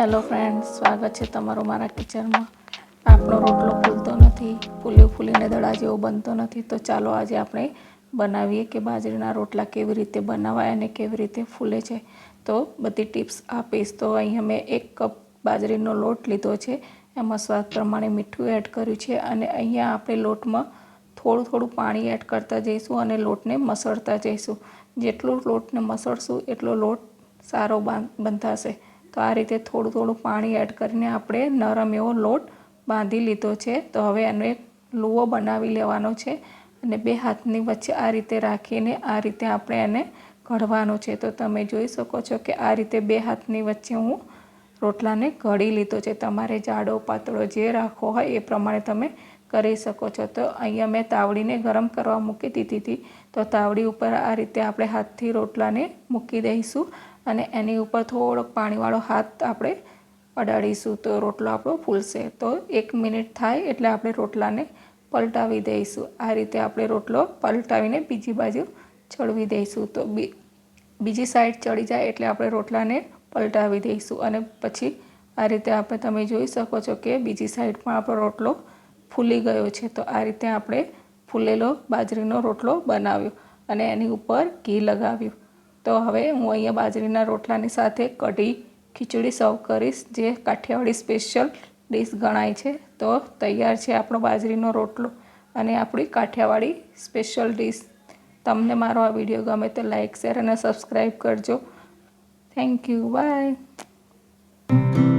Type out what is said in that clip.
Hello friend સ્વાગત છે તમારું મારા કિચનમાં. આપણો રોટલો ફૂલતો નથી, ફૂલ્યો ફૂલીને દડા જેવો બનતો નથી. તો ચાલો આજે આપણે બનાવીએ કે બાજરીના રોટલા કેવી રીતે બનાવાય અને કેવી રીતે ફૂલે છે. તો બધી ટિપ્સ આપીશ. તો અહીંયા મેં એક કપ બાજરીનો લોટ લીધો છે. એમાં સ્વાદ પ્રમાણે મીઠું એડ કર્યું છે અને અહીંયા આપણે લોટમાં થોડું થોડું પાણી એડ કરતા જઈશું અને લોટને મસળતા જઈશું. જેટલું લોટને મસળશું, એટલો લોટ સારો બાંધ બંધાશે. તો આ રીતે થોડું થોડું પાણી એડ કરીને આપણે નરમ એવો લોટ બાંધી લીધો છે. તો હવે એનો એક લુવો બનાવી લેવાનો છે અને બે હાથની વચ્ચે આ રીતે રાખીને આ રીતે આપણે એને ઘડવાનો છે. તો તમે જોઈ શકો છો કે આ રીતે બે હાથની વચ્ચે હું રોટલાને ઘડી લીધો છે. તમારે જાડો, પાતળો જે રાખવો હોય એ પ્રમાણે તમે કરી શકો છો. તો અહીંયા મેં તાવડીને ગરમ કરવા મૂકી દીધી હતી. તો તાવડી ઉપર આ રીતે આપણે હાથથી રોટલાને મૂકી દઈશું. અને એની ઉપર થોડોક પાણીવાળો હાથ આપણે અડાડીશું. તો રોટલો આપણો ફૂલશે. તો એક મિનિટ થાય એટલે આપણે રોટલાને પલટાવી દઈશું. આ રીતે આપણે રોટલો પલટાવીને બીજી બાજુ ચડવી દઈશું. તો બીજી સાઈડ ચડી જાય એટલે આપણે રોટલાને પલટાવી દઈશું. અને પછી આ રીતે આપણે, તમે જોઈ શકો છો કે બીજી સાઈડ પણ આપણો રોટલો ફૂલી ગયો છે. તો આ રીતે આપણે ફૂલેલો બાજરીનો રોટલો બનાવ્યો અને એની ઉપર ઘી લગાવ્યું. તો હવે હું અહીંયા બાજરીના રોટલાની સાથે કઢી ખીચડી સર્વ કરીશ, જે કાઠિયાવાડી સ્પેશિયલ ડીશ ગણાય છે. તો તૈયાર છે આપણો બાજરીનો રોટલો અને આપણી કાઠિયાવાડી સ્પેશિયલ ડીશ. તમને મારો આ વીડિયો ગમે તો લાઇક શેર અને સબસ્ક્રાઈબ કરજો. Thank you bye